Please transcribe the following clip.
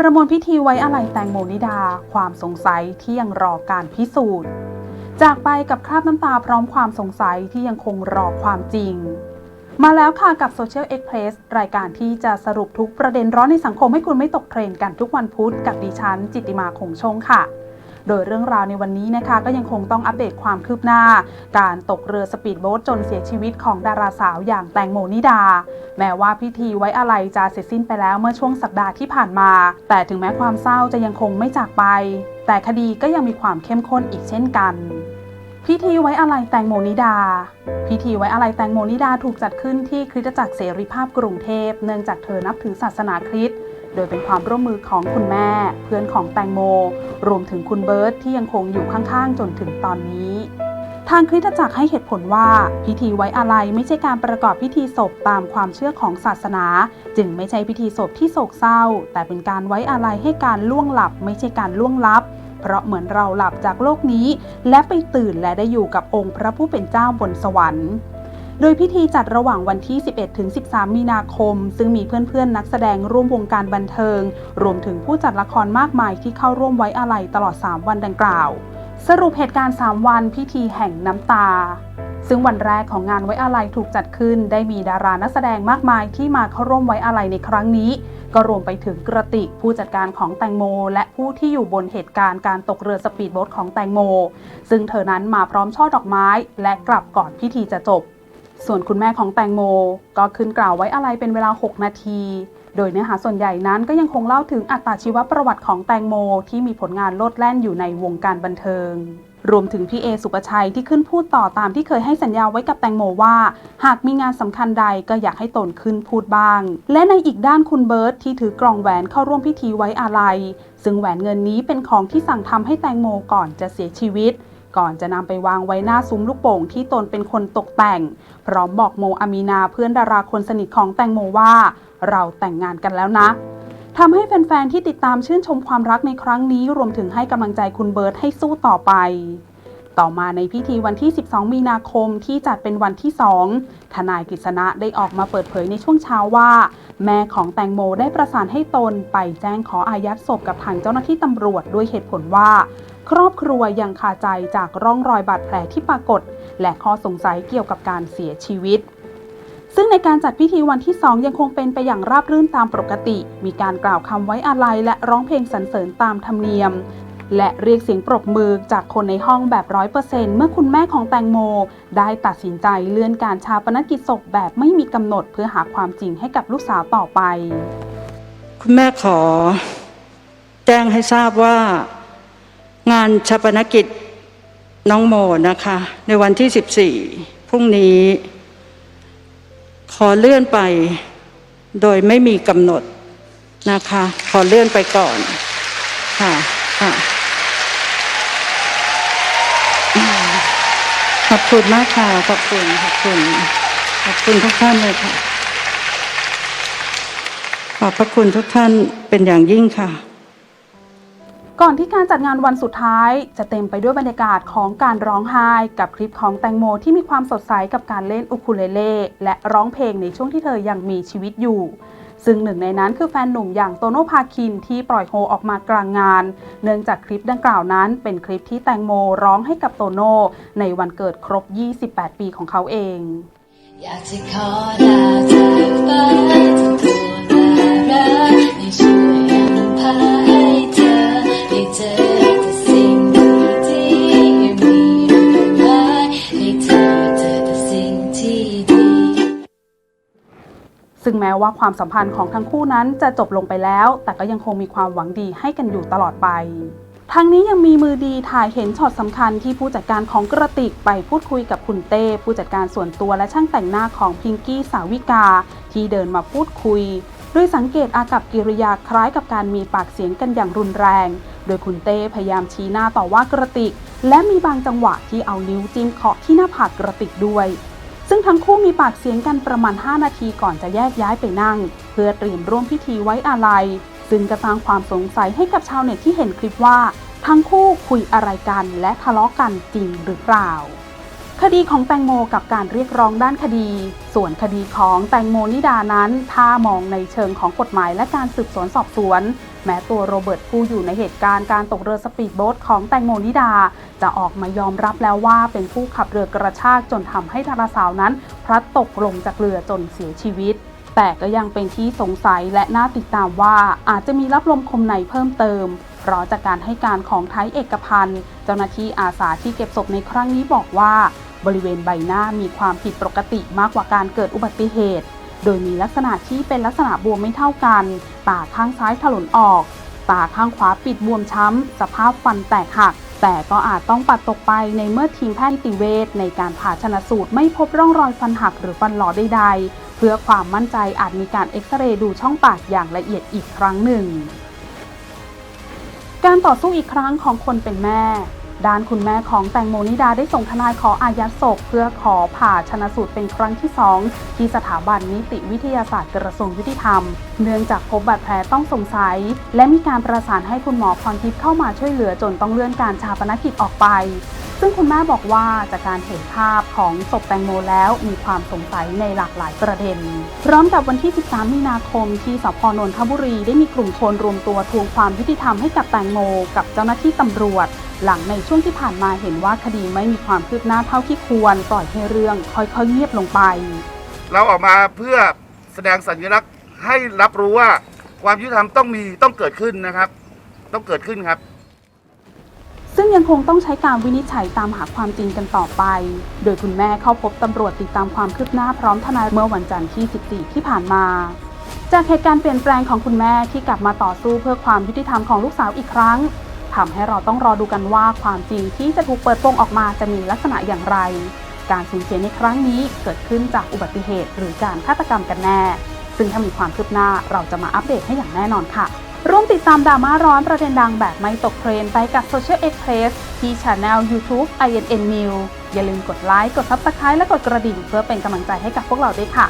ประมวลพิธีไว้อาลัยแตงโมนิดา ความสงสัยที่ยังรอการพิสูจน์ จากไปกับคราบน้ำตาพร้อมความสงสัยที่ยังคงรอความจริง มาแล้วค่ะกับ Social Express รายการที่จะสรุปทุกประเด็นร้อนในสังคมให้คุณไม่ตกเทรนด์กันทุกวันพุธกับดิฉันจิตติมาคงชงค่ะ โดยเรื่องราวในวันนี้นะคะก็ยังคงต้องอัปเดตความคืบหน้า การตกเรือสปีดโบ๊ทจนเสียชีวิตของดาราสาวอย่างแตงโมนิดา แม้ว่าพิธีไว้อาลัยจะเสร็จสิ้นไปแล้วเมื่อช่วงสัปดาห์ที่ผ่านมา แต่ถึงแม้ความเศร้าจะยังคงไม่จากไป แต่คดีก็ยังมีความเข้มข้นอีกเช่นกันพิธีไว้อาลัยแตงโมนิดา พิธีไว้อาลัยแตงโมนิดาถูกจัดขึ้นที่คริสตจักรเสรีภาพกรุงเทพ เนื่องจากเธอนับถือศาสนาคริสต์ โดยเป็นความร่วมมือของคุณแม่ เพื่อนของแตงโม รวมถึงคุณเบิร์ตที่ยังคงอยู่ข้างๆ จนถึงตอนนี้ ทางคริสตจักรให้เหตุผลว่าพิธีไว้อาลัยไม่ใช่การประกอบพิธีศพตามความเชื่อของศาสนา จึงไม่ใช่พิธีศพที่โศกเศร้า แต่เป็นการไว้อาลัยให้การล่วงหลับ ไม่ใช่การล่วงลับเพราะเหมือนเราหลับจากโลกนี้ และไปตื่นและได้อยู่กับองค์พระผู้เป็นเจ้าบนสวรรค์ โดยพิธีจัดระหว่างวันที่ 11 ถึง 13 มีนาคม ซึ่งมีเพื่อนๆ นักแสดงร่วมวงการบันเทิง รวมถึงผู้จัดละครมากมายที่เข้าร่วมไว้อาลัยตลอด 3 วันดังกล่าว สรุปเหตุการณ์ 3 วันพิธีแห่งน้ำตา ซึ่งวันแรกของงานไว้อาลัยถูกจัดขึ้น ได้มีดารานักแสดงมากมายที่มาเข้าร่วมไว้อาลัยในครั้งนี้ ก็รวมไปถึงกระติกผู้จัดการของแตงโม และผู้ที่อยู่บนเหตุการณ์การตกเรือสปีดโบ๊ทของแตงโม ซึ่งเธอนั้นมาพร้อมช่อดอกไม้ และกลับก่อนพิธีจะจบ ส่วนคุณแม่ของแตงโม ก็ขึ้นกล่าวไว้อะไรเป็นเวลา 6 นาที โดยเนื้อหาส่วนใหญ่นั้นก็ยังคงเล่าถึงอัตชีวประวัติของแตงโม ที่มีผลงานโลดแล่นอยู่ในวงการบันเทิง รวมถึงพี่เอสุปชัยที่ขึ้นพูดต่อตามที่เคยให้สัญญาไว้กับแตงโมว่า หากมีงานสำคัญใดก็อยากให้ตนขึ้นพูดบ้าง และในอีกด้านคุณเบิร์ตที่ถือกล่องแหวนเข้าร่วมพิธีไว้อาลัย ซึ่งแหวนเงินนี้เป็นของที่สั่งทำให้แตงโมก่อนจะเสียชีวิต ก่อนจะนำไปวางไว้หน้าซุ้มลูกโป่งที่ตนเป็นคนตกแต่ง พร้อมบอกโมอามีนาเพื่อนดาราคนสนิทของแตงโมว่า เราแต่งงานกันแล้วนะทำให้แฟนๆที่ติดตามชื่นชมความรักในครั้งนี้ รวมถึงให้กำลังใจคุณเบิร์ตให้สู้ต่อไป ต่อมาในพิธีวันที่ 12 มีนาคมที่จัดเป็นวันที่ 2 ทนายกฤษณะได้ออกมาเปิดเผยในช่วงเช้าว่า แม่ของแตงโมได้ประสานให้ตนไปแจ้งขออายัดศพกับทางเจ้าหน้าที่ตำรวจด้วยเหตุผลว่า ครอบครัวยังคาใจจากร่องรอยบาดแผลที่ปรากฏ และข้อสงสัยเกี่ยวกับการเสียชีวิต ซึ่งในการจัดพิธีวันที่ 2 ยังคงเป็นไปอย่างราบรื่นตามปกติ มีการกล่าวคำไว้อาลัยและร้องเพลงสรรเสริญตามธรรมเนียม และเรียกเสียงปรบมือจากคนในห้องแบบร้อยเปอร์เซ็นต์เมื่อคุณแม่ของแตงโม ได้ตัดสินใจเลื่อนการชาปนกิจศพแบบไม่มีกำหนดเพื่อหาความจริงให้กับลูกสาวต่อไป คุณแม่ขอ แจ้งให้ทราบว่า งานชาปนกิจน้องโมนะคะ ในวันที่ 14 พรุ่งนี้ ขอเลื่อนไปโดยไม่มีกำหนดนะคะ ขอเลื่อนไปก่อนค่ะค่ะขอบคุณมากค่ะ ขอบคุณ ขอบคุณ ขอบคุณทุกท่านเลยค่ะ ขอบพระคุณทุกท่านเป็นอย่างยิ่งค่ะ ก่อนที่การจัดงานวันสุดท้ายจะเต็มไปด้วยบรรยากาศของการร้องไห้กับคลิปของแตงโมที่มีความสดใสกับการเล่นอุคูเลเล่และร้องเพลงในช่วงที่เธอยังมีชีวิตอยู่ ซึ่งหนึ่งในนั้นคือแฟนหนุ่มอย่างโตโน่พาคินที่ปล่อยโฮออกมากลางงาน เนื่องจากคลิปดังกล่าวนั้น เป็นคลิปที่แตงโมร้องให้กับโตโน่ในวันเกิดครบ 28 ปีของเขาเองอยากจะขอลาจากฟ้าทั้งตัวและรักให้ช่วยพา ซึ่งแม้ว่าความสัมพันธ์ของทั้งคู่นั้นจะจบลงไปแล้ว แต่ก็ยังคงมีความหวังดีให้กันอยู่ตลอดไปทั้งนี้ยังมีมือดีถ่ายเห็นช็อตสำคัญที่ผู้จัดการของกระติกไปพูดคุยกับคุณเต้ ผู้จัดการส่วนตัวและช่างแต่งหน้าของพิงกี้สาวิกา ที่เดินมาพูดคุยโดยสังเกตอากับกิริยาคล้ายกับการมีปากเสียงกันอย่างรุนแรง โดยคุณเต้พยายามชี้หน้าต่อว่ากระติก และมีบางจังหวะที่เอานิ้วจิ้มเคาะที่หน้าผากกระติกด้วย ทั้งคู่มีปากเสียงกันประมาณ 5 นาทีก่อนจะแยกย้ายไปนั่ง เพื่อเตรียมร่วมพิธีไว้อาลัย ซึ่งก็สร้างความสงสัยให้กับชาวเน็ตที่เห็นคลิปว่า ทั้งคู่คุยอะไรกันและทะเลาะกันจริงหรือเปล่า คดีของแตงโมกับการเรียกร้องด้านคดี ส่วนคดีของแตงโมนิดานั้น ถ้ามองในเชิงของกฎหมายและการสืบสวนสอบสวน แม้ตัวโรเบิร์ตผู้อยู่ในเหตุการณ์การตกเรือสปีดโบ๊ทของแตงโมนิดา จะออกมายอมรับแล้วว่าเป็นผู้ขับเรือกระชากจนทำให้ดาราสาวนั้น พลัดตกลงจากเรือจนเสียชีวิต แต่ก็ยังเป็นที่สงสัยและน่าติดตามว่าอาจจะมีรับลมคมในเพิ่มเติมเพราะจากการให้การของไทยเอกพันธ์ เจ้าหน้าที่อาสาที่เก็บศพในครั้งนี้บอกว่า บริเวณใบหน้ามีความผิดปกติมากกว่าการเกิดอุบัติเหตุ โดยมีลักษณะที่เป็นลักษณะบวมไม่เท่ากัน ตาข้างซ้ายถลนออก ตาข้างขวาปิดบวมช้ำ สภาพฟันแตกหัก แต่ก็อาจต้องปัดตกไปในเมื่อทีมแพทย์นิติเวชในการผ่าชนะสูตรไม่พบร่องรอยฟันหักหรือฟันหลอใดๆ เพื่อความมั่นใจอาจมีการเอ็กซเรย์ดูช่องปากอย่างละเอียดอีกครั้งหนึ่ง การต่อสู้อีกครั้งของคนเป็นแม่ ด้านคุณแม่ของแตงโมนิดาได้ส่งทนายขออายัดศพเพื่อขอผ่าชนะสูตรเป็นครั้งที่ 2 ที่สถาบันนิติวิทยาศาสตร์กระทรวงยุติธรรม เนื่องจากพบบาดแผลต้องสงสัย และมีการประสานให้คุณหมอพรทิพย์เข้ามาช่วยเหลือจนต้องเลื่อนการชาปนกิจออกไป ซึ่งคุณแม่บอกว่าจากการเห็นภาพของศพแตงโมแล้วมีความสงสัยในหลากหลายประเด็น พร้อมกับวันที่ 13 มีนาคมที่สพนนทบุรีได้มีกลุ่มคนรวมตัวทวงความยุติธรรมให้กับแตงโม กับเจ้าหน้าที่ตำรวจ หลังในช่วงที่ผ่านมาเห็นว่าคดีไม่มีความคืบหน้าเท่าที่ควร ปล่อยให้เรื่องค่อยๆเงียบลงไป เราออกมาเพื่อแสดงสัญลักษณ์ให้รับรู้ว่าความยุติธรรมต้องมีต้องเกิดขึ้นนะครับ ต้องเกิดขึ้นครับ ซึ่งยังคงต้องใช้การวินิจฉัยตามหาความจริงกันต่อไป โดยคุณแม่เข้าพบตำรวจติดตามความคืบหน้าพร้อมทนายเมื่อวันจันทร์ที่ 14 ที่ผ่านมา จากเหตุการณ์เปลี่ยนแปลงของคุณแม่ที่กลับมาต่อสู้เพื่อความยุติธรรมของลูกสาวอีกครั้ง ทำให้เราต้องรอดูกันว่าความจริงที่จะถูกเปิดโปงออกมาจะมีลักษณะอย่างไร การสูญเสียในครั้งนี้เกิดขึ้นจากอุบัติเหตุ หรือการฆาตกรรมกันแน่ ซึ่งถ้ามีความคืบหน้าเราจะมาอัปเดตให้อย่างแน่นอนค่ะ ร่วมติดตามดราม่าร้อนประเด็นดังแบบไม่ตกเทรนไปกับ Social Express ที่ Channel YouTube INN News อย่าลืมกดไลค์กด Subscribe และกดกระดิ่งเพื่อเป็นกำลังใจให้กับพวกเราด้วยค่ะ